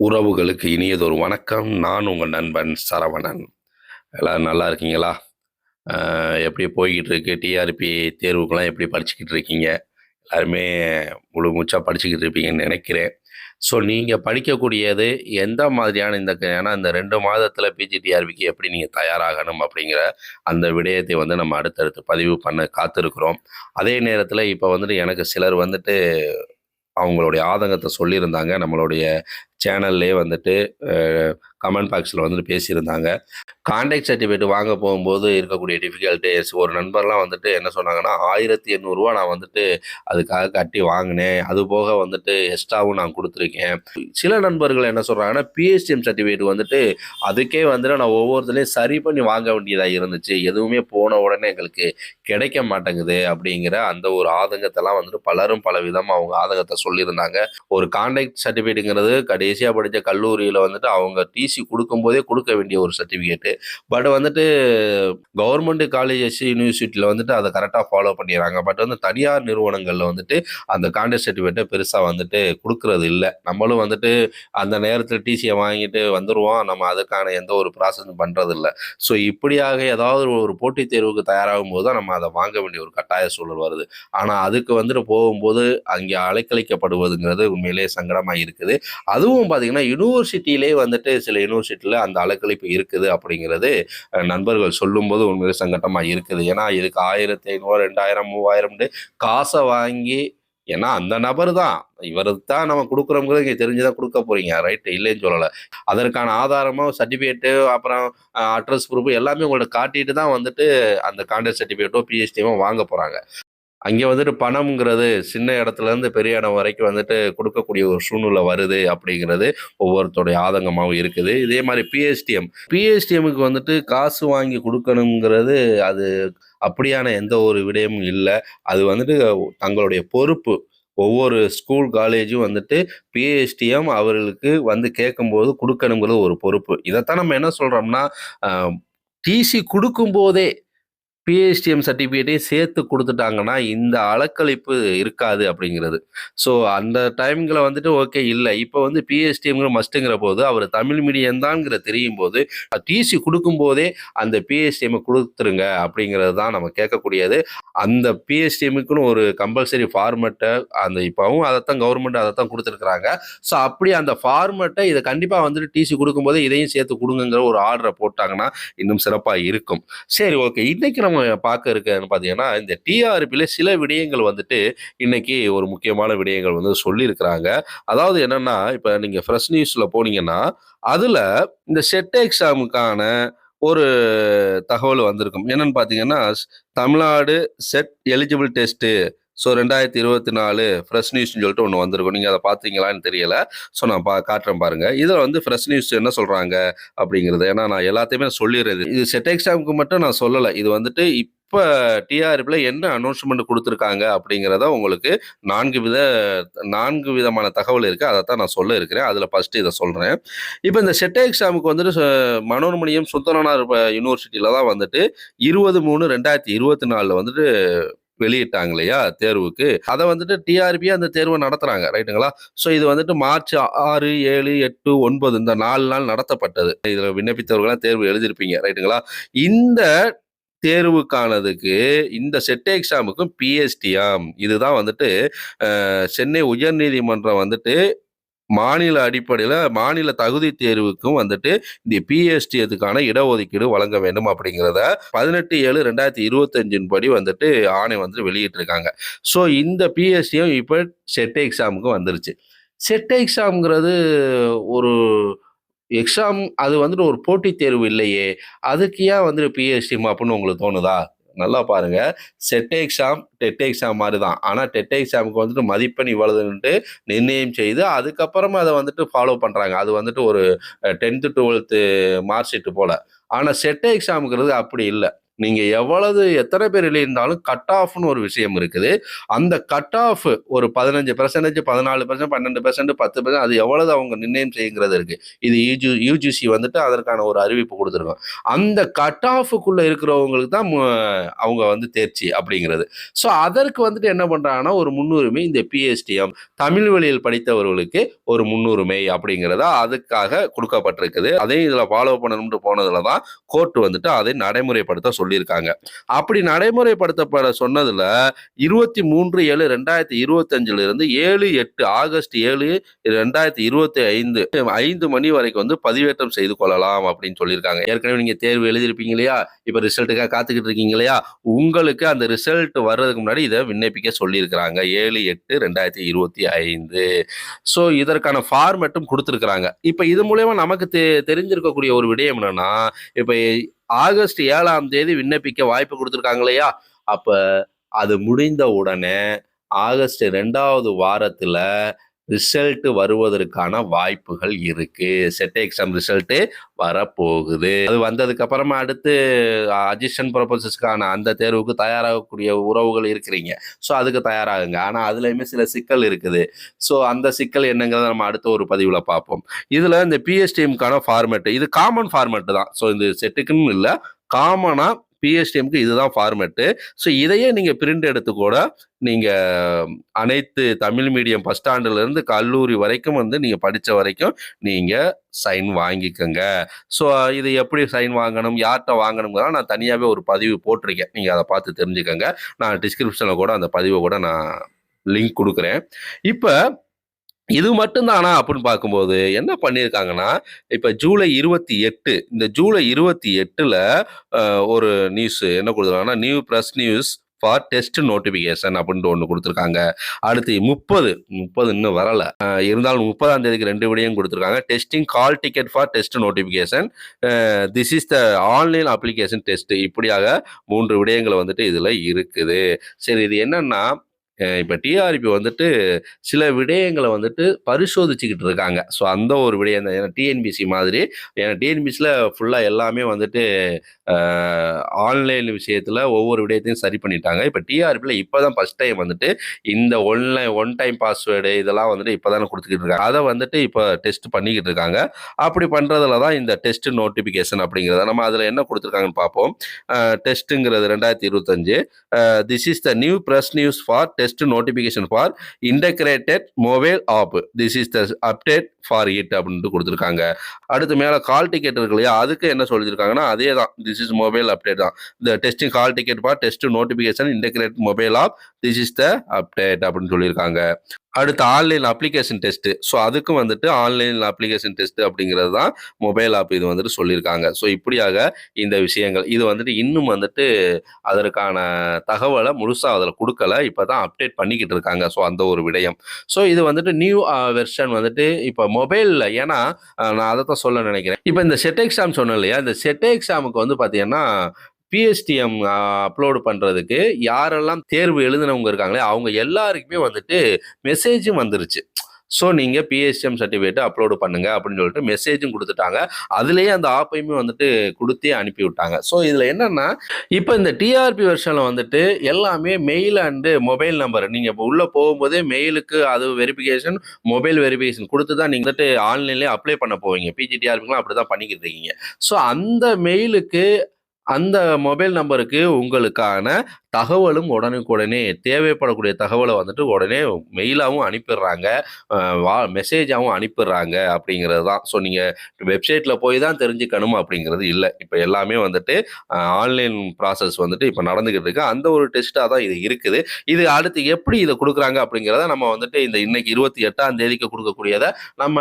உறவுகளுக்கு இனியதொரு வணக்கம். நான் உங்கள் நண்பன் சரவணன். எல்லோரும் நல்லா இருக்கீங்களா? எப்படி போய்கிட்டு இருக்கு டிஆர்பி தேர்வுக்கெல்லாம் எப்படி படிச்சுக்கிட்டு இருக்கீங்க எல்லாருமே முழு மூச்சாக படிச்சுக்கிட்டு இருப்பீங்கன்னு நினைக்கிறேன். ஸோ நீங்கள் படிக்கக்கூடியது எந்த மாதிரியான இந்த க- ஏன்னா இந்த ரெண்டு மாதத்தில் பிஜிடிஆர்பிக்கு எப்படி நீங்கள் தயாராகணும் அப்படிங்கிற அந்த விடயத்தை வந்து நம்ம அடுத்தடுத்து பதிவு பண்ண காத்திருக்கிறோம். அதே நேரத்தில் இப்போ வந்துட்டு எனக்கு சிலர் வந்துட்டு அவங்களுடைய ஆதங்கத்தை சொல்லியிருந்தாங்க. நம்மளுடைய சேனல்லே வந்துட்டு கமெண்ட் பாக்ஸில் வந்துட்டு பேசியிருந்தாங்க. கான்டாக்ட் சர்டிஃபிகேட் வாங்க போகும்போது இருக்கக்கூடிய டிஃபிகல்ட்டிஸ் ஒரு நண்பர்லாம் வந்துட்டு என்ன சொன்னாங்கன்னா ஆயிரத்தி எண்ணூறுரூவா நான் வந்துட்டு அதுக்காக கட்டி வாங்கினேன். அது போக வந்துட்டு எக்ஸ்ட்ராவும் நான் கொடுத்துருக்கேன். சில நண்பர்கள் என்ன சொல்கிறாங்கன்னா பிஎஸ்டிஎம் சர்டிஃபிகேட் வந்துட்டு அதுக்கே வந்துட்டு நான் ஒவ்வொருத்தரையும் சரி பண்ணி வாங்க வேண்டியதாக இருந்துச்சு. எதுவுமே போன உடனே எங்களுக்கு கிடைக்க மாட்டேங்குது. அப்படிங்கிற அந்த ஒரு ஆதங்கத்தெல்லாம் வந்துட்டு பலரும் பல விதமாக அவங்க ஆதங்கத்தை சொல்லியிருந்தாங்க. ஒரு கான்டாக்ட் சர்டிஃபிகேட்டுங்கிறது கடைசியாக படித்த கல்லூரியில் வந்துட்டு அவங்க டிசி டிசி கொடுக்கும்போதே கொடுக்க வேண்டிய ஒரு சர்டிஃபிகேட்டு பட் வந்துட்டு கவர்மெண்ட் காலேஜஸ் யூனிவர்சிட்டியில் வந்துட்டு அதை கரெக்டாக ஃபாலோ பண்ணிடுறாங்க. பட் வந்து தனியார் நிறுவனங்களில் வந்துட்டு அந்த கான்டாக்ட் சர்டிஃபிகேட்டை பெருசாக வந்துட்டு கொடுக்கறது இல்லை. நம்மளும் வந்துட்டு அந்த நேரத்தில் டிசியை வாங்கிட்டு வந்துடுவோம் நம்ம அதுக்கான எந்த ஒரு ப்ராசஸும் பண்ணுறது இல்லை. ஸோ இப்படியாக ஏதாவது ஒரு போட்டித் தேர்வுக்கு தயாராகும் போது தான் நம்ம அதை வாங்க வேண்டிய ஒரு கட்டாய சூழல் வருது. ஆனால் அதுக்கு வந்துட்டு போகும்போது அங்கே அலைக்கழிக்கப்படுவதுங்கிறது உண்மையிலேயே சங்கடமாக இருக்குது. அதுவும் பார்த்தீங்கன்னா யூனிவர்சிட்டியிலே வந்துட்டு சில யூனிவர்சிட்டியில் அந்த அலக்கழிப்பு இருக்குது அப்படிங்கிறது நண்பர்கள் சொல்லும்போது உண்மையிலே சங்கட்டமாக இருக்குது. ஏன்னா இதுக்கு ஆயிரத்தி ஐநூறு ரெண்டாயிரம் மூவாயிரம்னு காசை வாங்கி ஏன்னா அந்த நபர் தான். இவருக்கு தான் நம்ம கொடுக்குறோங்கிறது இங்கே தெரிஞ்சுதான் கொடுக்க போறீங்க. ரைட்டு இல்லைன்னு சொல்லலை. அதற்கான ஆதாரமோ சர்டிஃபிகேட்டு அப்புறம் அட்ரஸ் ப்ரூஃப் எல்லாமே உங்கள்ட்ட காட்டிட்டு தான் வந்துட்டு அந்த கான்டாக்ட் சர்டிஃபிகேட்டோ பிஹெச்டியோ வாங்க போகிறாங்க அங்கே வந்துட்டு பணம்ங்கிறது சின்ன இடத்துலேருந்து பெரிய இடம் வரைக்கும் வந்துட்டு கொடுக்கக்கூடிய ஒரு சூழ்நிலை வருது அப்படிங்கிறது ஒவ்வொருத்தருடைய ஆதங்கமாகவும் இருக்குது. இதே மாதிரி பிஎஸ்டிஎம் பிஎஸ்டிஎம்முக்கு வந்துட்டு காசு வாங்கி கொடுக்கணுங்கிறது அது அப்படியான எந்த ஒரு விடயமும் இல்லை. அது வந்துட்டு தங்களுடைய பொறுப்பு. ஒவ்வொரு ஸ்கூல் காலேஜும் வந்துட்டு பிஎஸ்டிஎம் அவர்களுக்கு வந்து கேட்கும்போது கொடுக்கணுங்கிறது ஒரு பொறுப்பு. இதைத்தான் நம்ம என்ன சொல்கிறோம்னா டிசி கொடுக்கும்போதே பிஹெச்டிஎம் சர்டிஃபிகேட்டையும் சேர்த்து கொடுத்துட்டாங்கன்னா இந்த அலக்களிப்பு இருக்காது அப்படிங்கிறது. ஸோ அந்த டைமில் வந்துட்டு ஓகே இல்லை. இப்போ வந்து பிஹெச்டிஎம்ங்கிற மஸ்ட்டுங்கிற போது அவர் தமிழ் மீடியம் தான்ங்கிற தெரியும் போது டிசி கொடுக்கும்போதே அந்த பிஹெச்டிஎம் கொடுத்துருங்க அப்படிங்கிறது தான் நம்ம கேட்கக்கூடியது. அந்த பிஹெச்டிஎம்முக்குன்னு ஒரு கம்பல்சரி ஃபார்மெட்டை அந்த இப்போவும் அதைத்தான் கவர்மெண்ட் அதை தான் கொடுத்துருக்குறாங்க. ஸோ அப்படி அந்த ஃபார்மெட்டை இதை கண்டிப்பாக வந்துட்டு டிசி கொடுக்கும்போது இதையும் சேர்த்து கொடுங்கிற ஒரு ஆர்டரை போட்டாங்கன்னா இன்னும் சிறப்பாக இருக்கும். சரி ஓகே இன்னைக்கு நம்ம பார்க்க இருக்கன்னு பார்த்தீங்கன்னா இந்த டிஆர்பியில் சில விடயங்கள் வந்துட்டு இன்னைக்கு ஒரு முக்கியமான விடயங்கள் வந்து சொல்லியிருக்கிறாங்க. அதாவது என்னன்னா இப்போ நீங்கள் ஃப்ரெஷ் நியூஸில் போனீங்கன்னா அதில் இந்த செட் எக்ஸாமுக்கான ஒரு தகவல் வந்திருக்கும். என்னன்னு பார்த்தீங்கன்னா Tamil Nadu set eligible test so ரெண்டாயிரத்தி இருபத்தி நாலு ஃப்ரெஷ் நியூஸ்னு சொல்லிட்டு ஒன்று வந்திருக்கும். நீங்கள் அதை பார்த்தீங்களான்னு தெரியல. ஸோ நான் பா காட்டுறேன் பாருங்கள் இதில் வந்து ஃப்ரெஷ் நியூஸ் என்ன சொல்கிறாங்க அப்படிங்கிறது. ஏன்னா நான் எல்லாத்தையுமே சொல்லிடுறது. இது செட் எக்ஸாமுக்கு மட்டும் நான் சொல்லலை. இது வந்துட்டு இப்போ டிஆர்பியில் என்ன அனௌன்ஸ்மெண்ட் கொடுத்துருக்காங்க அப்படிங்கிறத உங்களுக்கு நான்கு வித நான்கு விதமான தகவல் இருக்குது அதை தான் நான் சொல்ல இருக்கிறேன். அதில் ஃபஸ்ட்டு இதை சொல்கிறேன் இப்போ இந்த செட் எக்ஸாமுக்கு வந்துட்டு ச- மனோன்மணியம் சுந்தரனார் யூனிவர்சிட்டியில் தான் வந்துட்டு இருபது மூணு ரெண்டாயிரத்தி இருபத்தி நாலில் வந்துட்டு வெளியிட்டாங்க இல்லையா தேர்வுக்கு. அதை வந்துட்டு டிஆர்பியாக அந்த தேர்வை நடத்துகிறாங்க ரைட்டுங்களா? ஸோ இது வந்துட்டு மார்ச் ஆறு ஏழு எட்டு ஒன்பது இந்த நாலு நாள் நடத்தப்பட்டது. இதில் விண்ணப்பித்தவர்களாம் தேர்வு எழுதியிருப்பீங்க ரைட்டுங்களா? இந்த தேர்வுக்கானதுக்கு இந்த செட் எக்ஸாமுக்கும் பிஎஸ்டிஎம் இதுதான் வந்துட்டு சென்னை உயர்நீதிமன்றம் வந்துட்டு மாநில அடிப்படையில் மாநில தகுதி தேர்வுக்கும் வந்துட்டு இந்த பிஎஸ்டி அதுக்கான இடஒதுக்கீடு வழங்க வேண்டும் அப்படிங்கிறத பதினெட்டு ஏழு ரெண்டாயிரத்தி இருபத்தஞ்சின் படி வந்துட்டு ஆணை வந்துட்டு வெளியிட்டிருக்காங்க. ஸோ இந்த பிஎஸ்டியும் இப்போ செட் எக்ஸாமுக்கு வந்துருச்சு. செட் எக்ஸாம்ங்கிறது ஒரு எக்ஸாம் அது வந்துட்டு ஒரு போட்டித் தேர்வு இல்லையே. அதுக்கு ஏன் வந்துட்டு பிஎஸ்டி அப்படின்னு உங்களுக்கு தோணுதா? நல்லா பாருங்க. செட் எக்ஸாம் டெட் எக்ஸாம் மாதிரி தான் ஆனால் டெட் எக்ஸாமுக்கு வந்துட்டு மதிப்பெண் இவ்வளவுன்ட்டு நிர்ணயம் செய்து அதுக்கப்புறமா அதை வந்துட்டு ஃபாலோ பண்ணுறாங்க அது வந்துட்டு ஒரு டென்த்து டுவெல்த்து மார்க் ஷீட்டு போல். ஆனால் செட் எக்ஸாமுங்கிறது அப்படி இல்லை. நீங்க எவ்வளவு எத்தனை பேர் எழுதியிருந்தாலும் கட் ஆஃப்னு ஒரு விஷயம் இருக்குது. அந்த கட் ஆஃப் ஒரு பதினஞ்சு பெர்சன்டேஜ் பதினாலு பெர்சன்ட் பன்னெண்டு பெர்சன்ட் பத்து பெர்சன்ட் அது எவ்வளவு அவங்க நிர்ணயம் செய்யுங்கிறது இருக்கு. இது யூஜி யூஜிசி வந்துட்டு அதற்கான ஒரு அறிவிப்பு கொடுத்துருக்கோம். அந்த கட் ஆஃபுக்குள்ள இருக்கிறவங்களுக்கு தான் அவங்க வந்து தேர்ச்சி அப்படிங்கிறது. ஸோ அதற்கு வந்துட்டு என்ன பண்றாங்கன்னா ஒரு முன்னுரிமை இந்த பிஎஸ்டிஎம் தமிழ் வழியில் படித்தவர்களுக்கு ஒரு முன்னுரிமை அப்படிங்கிறதா அதுக்காக கொடுக்கப்பட்டிருக்குது. அதையும் இதில் ஃபாலோ பண்ணணும்னு போனதுல தான் கோர்ட் வந்துட்டு அதை நடைமுறைப்படுத்த சொல்லியிருக்காங்க. அப்படி நடைமுறைப்படுத்தப்பட சொன்னதுல இருபத்தி மூன்று ஏழு ரெண்டாயிரத்தி இருபத்தஞ்சுல இருந்து ஏழு எட்டு ஆகஸ்ட் ஏழு ரெண்டாயிரத்தி இருபத்தி ஐந்து ஐந்து மணி வரைக்கும் வந்து பதிவேற்றம் செய்து கொள்ளலாம் அப்படின்னு சொல்லியிருக்காங்க. ஏற்கனவே நீங்க தேர்வு எழுதியிருப்பீங்க இல்லையா? இப்ப ரிசல்ட்டுக்காக காத்துக்கிட்டு இருக்கீங்க இல்லையா? உங்களுக்கு அந்த ரிசல்ட் வர்றதுக்கு முன்னாடி இதை விண்ணப்பிக்க சொல்லியிருக்கிறாங்க. ஏழு எட்டு ரெண்டாயிரத்தி இருபத்தி ஐந்து. ஸோ இதற்கான ஃபார்மேட்டும் கொடுத்துருக்குறாங்க. இப்போ இது மூலயமா நமக்கு தெ தெரிஞ்சிருக்கக்கூடிய ஒரு விடயம் என்னன்னா இப்போ ஆகஸ்ட் ஏழாம் தேதி விண்ணப்பிக்க வாய்ப்பு கொடுத்துருக்காங்க இல்லையா அப்போ அது முடிந்த உடனே ஆகஸ்ட் ரெண்டாவது வாரத்தில் ரிசல்ட் வருவதற்கான வாய்ப்புகள் இருக்கு. செட் எக்ஸாம் ரிசல்ட்டு வரப்போகுது. அது வந்ததுக்கு அப்புறமா அடுத்து அஜிஸ்டன் ப்ரொபோசஸ்க்கான அந்த தேர்வுக்கு தயாராகக்கூடிய உறவுகள் இருக்கிறீங்க. ஸோ அதுக்கு தயாராகுங்க. ஆனால் அதுலேயுமே சில சிக்கல் இருக்குது. ஸோ அந்த சிக்கல் என்னங்கிறத நம்ம அடுத்த ஒரு பதிவில் பார்ப்போம். இதில் இந்த பிஎஸ்டிஎம்க்கான ஃபார்மேட்டு இது காமன் ஃபார்மேட்டு தான். ஸோ இந்த செட்டுக்குன்னு இல்லை காமனாக பிஎஸ்டிஎம்க்கு இதுதான் ஃபார்மேட்டு ஸோ இதையே நீங்கள் பிரிண்ட் எடுத்து கூட நீங்கள் அனைத்து தமிழ் மீடியம் ஃபஸ்ட் ஸ்டாண்டர்ட்லேருந்து கல்லூரி வரைக்கும் வந்து நீங்கள் படித்த வரைக்கும் நீங்கள் சைன் வாங்கிக்கோங்க. ஸோ இது எப்படி சைன் வாங்கணும் யார்கிட்ட வாங்கணுங்கிறத நான் தனியாகவே ஒரு பதிவு போட்டிருக்கேன். நீங்கள் அதை பார்த்து தெரிஞ்சுக்கோங்க. நான் டிஸ்கிரிப்ஷனில் கூட அந்த பதிவை கூட நான் லிங்க் கொடுக்குறேன். இப்போ இது மட்டும்தானா அப்படின்னு பார்க்கும்போது என்ன பண்ணியிருக்காங்கன்னா இப்போ ஜூலை இருபத்தி எட்டு இந்த ஜூலை இருபத்தி எட்டில் ஒரு நியூஸ் என்ன கொடுத்துருக்காங்கன்னா new press news for test notification அப்படின்ட்டு ஒன்று கொடுத்துருக்காங்க. அடுத்து முப்பது முப்பது இன்னும் வரலை. இருந்தாலும் முப்பதாம் தேதிக்கு ரெண்டு விடையும் கொடுத்துருக்காங்க. Testing call ticket for test notification this is the online application test இப்படியாக மூன்று விடயங்கள் வந்துட்டு இதில் இருக்குது. சரி இது என்னன்னா இப்போ டிஆர்பி வந்துட்டு சில விடயங்களை வந்துட்டு பரிசோதிச்சுக்கிட்டு இருக்காங்க. ஸோ அந்த ஒரு விடயம் தான். ஏன்னா டிஎன்பிசி மாதிரி ஏன்னா டிஎன்பிசியில் ஃபுல்லாக எல்லாமே வந்துட்டு ஆன்லைன் விஷயத்தில் ஒவ்வொரு விடயத்தையும் சரி பண்ணிட்டாங்க. இப்போ டிஆர்பியில் இப்போ தான் ஃபஸ்ட் டைம் வந்துட்டு இந்த ஒன்லைன் ஒன் டைம் பாஸ்வேர்டு இதெல்லாம் வந்துட்டு இப்போ தானே கொடுத்துக்கிட்டு இருக்காங்க. அதை வந்துட்டு இப்போ டெஸ்ட் பண்ணிக்கிட்டு இருக்காங்க. அப்படி பண்ணுறதுல தான் இந்த டெஸ்ட் நோட்டிஃபிகேஷன் அப்படிங்கிறத நம்ம அதில் என்ன கொடுத்துருக்காங்கன்னு பார்ப்போம். டெஸ்ட்டுங்கிறது ரெண்டாயிரத்தி இருபத்தஞ்சு. This is the new press news for test notification for integrated mobile app this is the update for it அப்படின்ட்டு கொடுத்துருக்காங்க. அடுத்து மேலே கால் டிக்கெட் இருக்கு இல்லையா? அதுக்கு என்ன சொல்லியிருக்காங்கன்னா அதே தான் திஸ் இஸ் மொபைல் அப்டேட் தான். இந்த testing call ticket for test notification integrate mobile app this is the update அப்படின்னு சொல்லியிருக்காங்க. அடுத்து ஆன்லைன் அப்ளிகேஷன் டெஸ்ட்டு ஸோ அதுக்கும் வந்துட்டு ஆன்லைன் அப்ளிகேஷன் டெஸ்ட் அப்படிங்கிறது தான் மொபைல் ஆப் இது வந்துட்டு சொல்லியிருக்காங்க. ஸோ இப்படியாக இந்த விஷயங்கள் இது வந்துட்டு இன்னும் வந்துட்டு அதற்கான தகவலை முழுசாக அதில் கொடுக்கல. இப்போ தான் அப்டேட் பண்ணிக்கிட்டு இருக்காங்க. ஸோ அந்த ஒரு விடயம். ஸோ இது வந்துட்டு நியூ வெர்ஷன் uh, வந்துட்டு இப்போ மொபைலில் ஏன்னா நான் அதை தான் சொல்ல நினைக்கிறேன். இப்போ இந்த செட் எக்ஸாம் சொன்னேன் இல்லையா? இந்த செட் எக்ஸாமுக்கு வந்து பார்த்தீங்கன்னா பிஎஸ்டிஎம் அப்லோடு பண்ணுறதுக்கு யாரெல்லாம் தேர்வு எழுதினவங்க இருக்காங்களே அவங்க எல்லாருக்குமே வந்துட்டு மெசேஜும் வந்துருச்சு. ஸோ நீங்கள் பிஎஸ்டிஎம் சர்டிஃபிகேட் அப்லோடு பண்ணுங்க அப்படின்னு சொல்லிட்டு மெசேஜும் கொடுத்துட்டாங்க. அதுலேயே அந்த ஆப்பையுமே வந்துட்டு கொடுத்தே அனுப்பி விட்டாங்க ஸோ இதில் என்னென்னா இப்போ இந்த டிஆர்பி வெர்ஷனில் வந்துட்டு எல்லாமே மெயில் அண்டு மொபைல் நம்பர் நீங்கள் இப்போ உள்ளே போகும்போதே மெயிலுக்கு அது வெரிஃபிகேஷன் மொபைல் வெரிஃபிகேஷன் கொடுத்து தான் நீங்கள் வந்துட்டு ஆன்லைன்லேயே அப்ளை பண்ண போவீங்க. பிஜிடிஆர்பிங்கெலாம் அப்படி தான் பண்ணிக்கிட்டு இருக்கீங்க. ஸோ அந்த மெயிலுக்கு அந்த மொபைல் நம்பருக்கு உங்களுக்கான தகவலும் உடனுக்குடனே தேவைப்படக்கூடிய தகவலை வந்துட்டு உடனே மெயிலாகவும் அனுப்பிடுறாங்க. வா மெசேஜாகவும் அனுப்பிடுறாங்க அப்படிங்கிறது தான். ஸோ நீங்கள் வெப்சைட்டில் போய் தான் தெரிஞ்சுக்கணும் அப்படிங்கிறது இல்லை. இப்போ எல்லாமே வந்துட்டு ஆன்லைன் ப்ராசஸ் வந்துட்டு இப்போ நடந்துக்கிட்டு இருக்கு. அந்த ஒரு டெஸ்ட்டாக தான் இது இருக்குது. இது அடுத்து எப்படி இதை கொடுக்குறாங்க அப்படிங்கிறத நம்ம வந்துட்டு இந்த இன்னைக்கு இருபத்தி எட்டாம் தேதிக்கு கொடுக்கக்கூடியதை நம்ம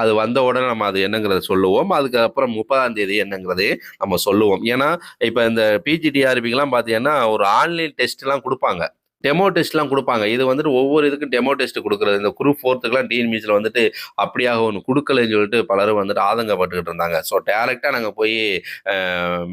அது வந்த உடனே நம்ம அது என்னங்கிறத சொல்லுவோம். அதுக்கப்புறம் முப்பதாம் தேதி என்னங்கிறதே நம்ம சொல்லுவோம். ஏன்னா இப்போ இந்த பிஜிடிஆர்பிக்கெலாம் பார்த்தீங்கன்னா ஒரு ஆன்லைன் டெஸ்ட்லாம் கொடுப்பாங்க. டெமோ டெஸ்ட்லாம் கொடுப்பாங்க இது வந்துட்டு ஒவ்வொரு இதுக்கும் டெமோ டெஸ்ட் கொடுக்குறது இந்த குரூப் 4த்துக்குலாம் டிஎன்பிஎஸ்சில வந்துட்டு அப்படியாக ஒன்று கொடுக்கலன்னு சொல்லிட்டு பலரும் வந்துட்டு ஆதங்கப்பட்டுக்கிட்டு இருந்தாங்க. ஸோ டேரெக்டாக நாங்கள் போய்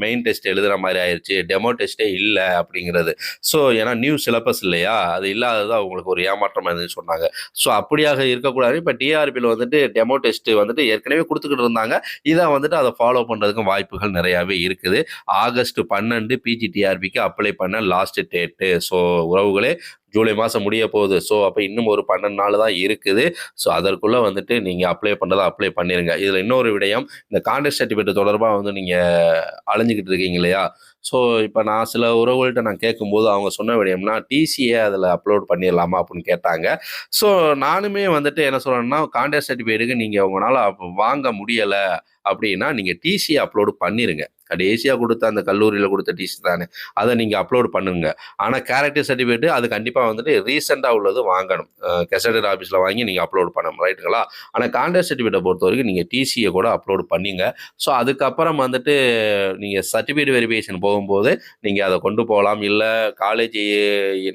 மெயின் டெஸ்ட் எழுதுகிற மாதிரி ஆயிடுச்சு டெமோ டெஸ்ட்டே இல்லை அப்படிங்கிறது. ஸோ ஏன்னா நியூ சிலபஸ் இல்லையா? அது இல்லாதது அவங்களுக்கு ஒரு ஏமாற்றமாக இருந்துச்சுன்னு சொன்னாங்க. ஸோ அப்படியாக இருக்கக்கூடாது. இப்போ டிஆர்பியில் வந்துட்டு டெமோ டெஸ்ட் வந்துட்டு ஏற்கனவே கொடுத்துக்கிட்டு இருந்தாங்க. இதை வந்துட்டு அதை ஃபாலோ பண்ணுறதுக்கும் வாய்ப்புகள் நிறையாவே இருக்குது. ஆகஸ்ட் 12 பிஜி டிஆர்பிக்கு அப்ளை பண்ண லாஸ்ட் டேட்டு. ஸோ உறவுகள் ကိုလည်း ஜூலை மாதம் முடிய போகுது. ஸோ அப்போ இன்னும் ஒரு 12 நாள் தான் இருக்குது. ஸோ அதற்குள்ளே வந்துட்டு நீங்கள் அப்ளை பண்ணுறதா அப்ளை பண்ணிடுங்க இதில் இன்னொரு விடயம், இந்த கான்டாக்ட் சர்டிஃபிகேட் தொடர்பாக வந்து நீங்கள் அலைஞ்சிக்கிட்டு இருக்கீங்க இல்லையா? ஸோ இப்போ நான் சில உறவுகள்கிட்ட நான் கேட்கும்போது அவங்க சொன்ன விடயம்னா, டிசியே அதில் அப்லோட் பண்ணிடலாமா அப்படின்னு கேட்டாங்க. ஸோ நானுமே வந்துட்டு என்ன சொல்கிறேன்னா கான்டாக்ட் சர்டிஃபிகேட்டுக்கு நீங்கள் உங்களால் வாங்க முடியலை அப்படின்னா, நீங்கள் டிசியை அப்லோடு பண்ணிடுங்க கடைசியாக கொடுத்த அந்த கல்லூரியில் கொடுத்த டிசி தானே. அதை நீங்கள் அப்லோட் பண்ணுங்க. ஆனால் கேரக்டர் சர்டிஃபிகேட்டு அது கண்டிப்பாக கண்டிப்பாக வந்துட்டு ரீசெண்டாக உள்ளது வாங்கணும். கெசடர் ஆஃபீஸில் வாங்கி நீங்கள் அப்லோட் பண்ணணும். ரைட்டுங்களா? ஆனா சர்டிஃபிகேட்டை பொறுத்த வரைக்கும் நீங்கள் டிசியை கூட அப்லோட் பண்ணிங்க ஸோ அதுக்கப்புறம் வந்துட்டு நீங்கள் சர்டிஃபிகேட் வெரிஃபிகேஷன் போகும்போது, நீங்கள் அதை கொண்டு போகலாம் இல்லை காலேஜ்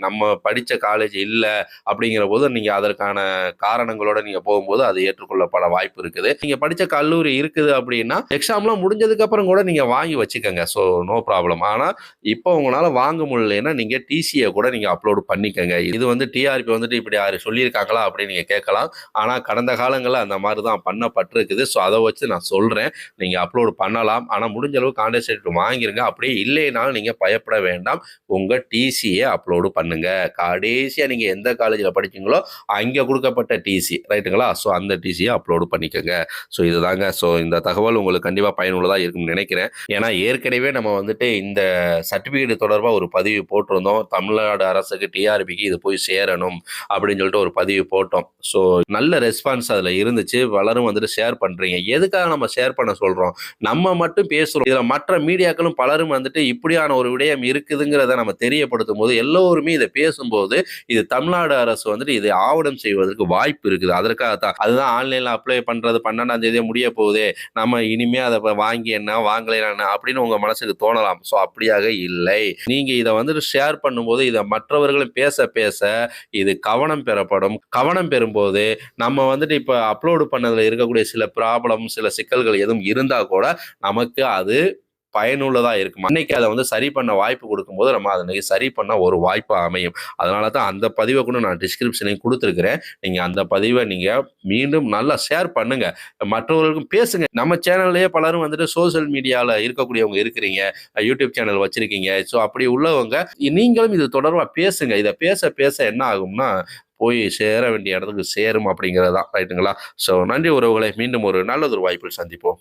நம்ம படித்த காலேஜ் இல்ல அப்படிங்கிறபோது, நீங்கள் அதற்கான காரணங்களோட நீங்கள் போகும்போது அது ஏற்றுக்கொள்ளப்பட வாய்ப்பு இருக்குது. நீங்கள் படித்த கல்லூரி இருக்குது அப்படின்னா, எக்ஸாம்லாம் முடிஞ்சதுக்கப்புறம் கூட நீங்கள் வாங்கி வச்சுக்கோங்க ஸோ நோ ப்ராப்ளம். ஆனால் இப்போ உங்களால் வாங்க முடியலன்னா நீங்கள் டிசியை கூட நீங்கள் அப்லோடு பண்ணி பண்ணிக்கங்க. இது வந்து டிஆர்பி வந்துட்டு இப்படி யாரு சொல்லியிருக்காங்களா அப்படின்னு நீங்க கேட்கலாம். ஆனா கடந்த காலங்களில் அந்த மாதிரி தான் பண்ணப்பட்டிருக்குது. ஸோ அதை வச்சு நான் சொல்றேன். நீங்க அப்லோடு பண்ணலாம். ஆனா முடிஞ்ச அளவு கான்டெஸ்ட் வாங்கிருங்க. அப்படியே இல்லைனாலும் நீங்க பயப்பட வேண்டாம். உங்க டிசியை அப்லோடு பண்ணுங்க. கடைசியா நீங்க எந்த காலேஜில் படிச்சீங்களோ, அங்க கொடுக்கப்பட்ட டிசி. ரைட்டுங்களா? ஸோ அந்த டிசியை அப்லோடு பண்ணிக்கோங்க ஸோ இதுதாங்க. ஸோ இந்த தகவல் உங்களுக்கு கண்டிப்பா பயனுள்ளதாக இருக்கும்னு நினைக்கிறேன் ஏன்னா ஏற்கனவே நம்ம வந்துட்டு இந்த சர்டிபிகேட் தொடர்பாக ஒரு பதிவு போட்டிருந்தோம். தமிழ்நாடு அரசுக்கு டிஆர்பிக்கு இது போய் சேரணும் அப்படின்னு சொல்லிட்டு ஒரு பதிவு போட்டோம். ஸோ நல்ல ரெஸ்பான்ஸ் அதில் இருந்துச்சு. பலரும் வந்துட்டு ஷேர் பண்ணுறீங்க எதுக்காக நம்ம ஷேர் பண்ண சொல்கிறோம் நம்ம மட்டும் பேசுறோம். இதில் மற்ற மீடியாக்களும் பலரும் வந்துட்டு இப்படியான ஒரு விடயம் இருக்குதுங்கிறத நம்ம தெரியப்படுத்தும் போது எல்லோருமே இதை பேசும்போது, இது தமிழ்நாடு அரசு வந்துட்டு இதை ஆவணம் செய்வதற்கு வாய்ப்பு இருக்குது. அதற்காக தான். அதுதான் ஆன்லைனில் அப்ளை பண்ணுறது பன்னெண்டாம் தேதியே முடிய போகுதே. நம்ம இனிமே அதை வாங்கி என்ன, வாங்கலைன்னா அப்படின்னு உங்கள் மனசுக்கு தோணலாம். ஸோ அப்படியாக இல்லை. நீங்கள் இதை வந்துட்டு ஷேர் பண்ணும்போது, இதை மற்றவர்களும் பேச பேச பேச இது கவனம் பெறப்படும். கவனம் பெறும்போது, நம்ம வந்துட்டு இப்போ அப்லோடு பண்ணதில் இருக்கக்கூடிய சில ப்ராப்ளம், சில சிக்கல்கள் எதுவும் இருந்தால் கூட, நமக்கு அது பயனுள்ளதாக இருக்கும். அன்னைக்கு அதை வந்து சரி பண்ண வாய்ப்பு கொடுக்கும்போது நம்ம அத சரி பண்ண ஒரு வாய்ப்பு அமையும். அதனால தான் அந்த பதிவை கூட நான் டிஸ்கிரிப்ஷனையும் கொடுத்துருக்குறேன் நீங்கள் அந்த பதிவை நீங்கள் மீண்டும் நல்லா ஷேர் பண்ணுங்க. மற்றவர்களுக்கும் பேசுங்க. நம்ம சேனல்லையே பலரும் வந்துட்டு சோசியல் மீடியாவில் இருக்கக்கூடியவங்க இருக்கிறீங்க. யூடியூப் சேனல் வச்சிருக்கீங்க. ஸோ அப்படி உள்ளவங்க, நீங்களும் இது தொடர்பாக பேசுங்க. இதை பேச பேச என்ன ஆகும்னா, போய் சேர வேண்டிய இடத்துக்கு சேரும் அப்படிங்கிறது தான். ரைட்டுங்களா? ஸோ நன்றி உறவுகளை மீண்டும் ஒரு நல்லதொரு வாய்ப்பில் சந்திப்போம்.